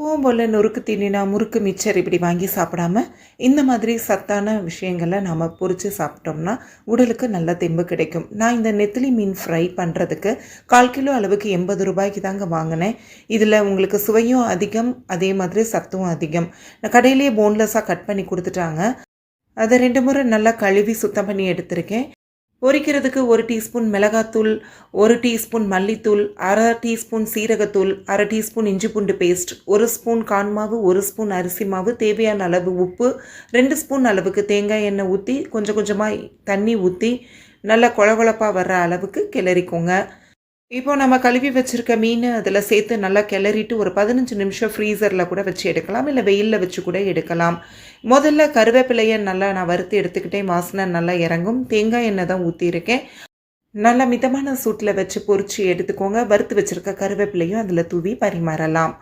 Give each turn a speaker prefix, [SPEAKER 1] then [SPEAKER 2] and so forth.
[SPEAKER 1] எப்பவும் போல் நொறுக்கு தீனினா முறுக்கு மிச்சர் இப்படி வாங்கி சாப்பிடாம இந்த மாதிரி சத்தான விஷயங்களை நாம் பொரித்து சாப்பிட்டோம்னா உடலுக்கு நல்ல தெம்பு கிடைக்கும். நான் இந்த நெத்திலி மீன் ஃப்ரை பண்ணுறதுக்கு கால் கிலோ அளவுக்கு எண்பது ரூபாய்க்கு தாங்க வாங்கினேன். இதில் உங்களுக்கு சுவையும் அதிகம் அதே மாதிரி சத்தும் அதிகம். நான் கடையிலேயே போன்லெஸ்ஸாக கட் பண்ணி கொடுத்துட்டாங்க. அதை ரெண்டு முறை நல்லா கழுவி சுத்தம் பண்ணி எடுத்திருக்கேன். பொரிக்கிறதுக்கு ஒரு டீஸ்பூன் மிளகாத்தூள் ஒரு டீஸ்பூன் மல்லித்தூள் அரை டீஸ்பூன் சீரகத்தூள் அரை டீஸ்பூன் இஞ்சி பூண்டு பேஸ்ட் ஒரு ஸ்பூன் கான் மாவு ஒரு ஸ்பூன் அரிசி மாவு தேவையான அளவு உப்பு ரெண்டு ஸ்பூன் அளவுக்கு தேங்காய் எண்ணெய் ஊற்றி கொஞ்சம் கொஞ்சமாக தண்ணி ஊற்றி நல்லா கொழகொழப்பாக வர்ற அளவுக்கு கிளறிக்கோங்க. இப்போ நம்ம கழுவி வச்சுருக்க மீன் அதில் சேர்த்து நல்லா கிளறிட்டு ஒரு பதினஞ்சு நிமிஷம் ஃப்ரீசரில் கூட வச்சு எடுக்கலாம் இல்லை வெயிலில் வச்சு கூட எடுக்கலாம். முதல்ல கருவேப்பிலையை நல்லா நான் வறுத்து எடுத்துக்கிட்டேன் வாசனை நல்லா இறங்கும். தேங்காய் எண்ணெய் தான் ஊற்றியிருக்கேன் நல்லா மிதமான சூட்டில் வச்சு பொறிச்சு எடுத்துக்கோங்க. வறுத்து வச்சுருக்க கருவேப்பிலையும் அதில் தூவி பரிமாறலாம்.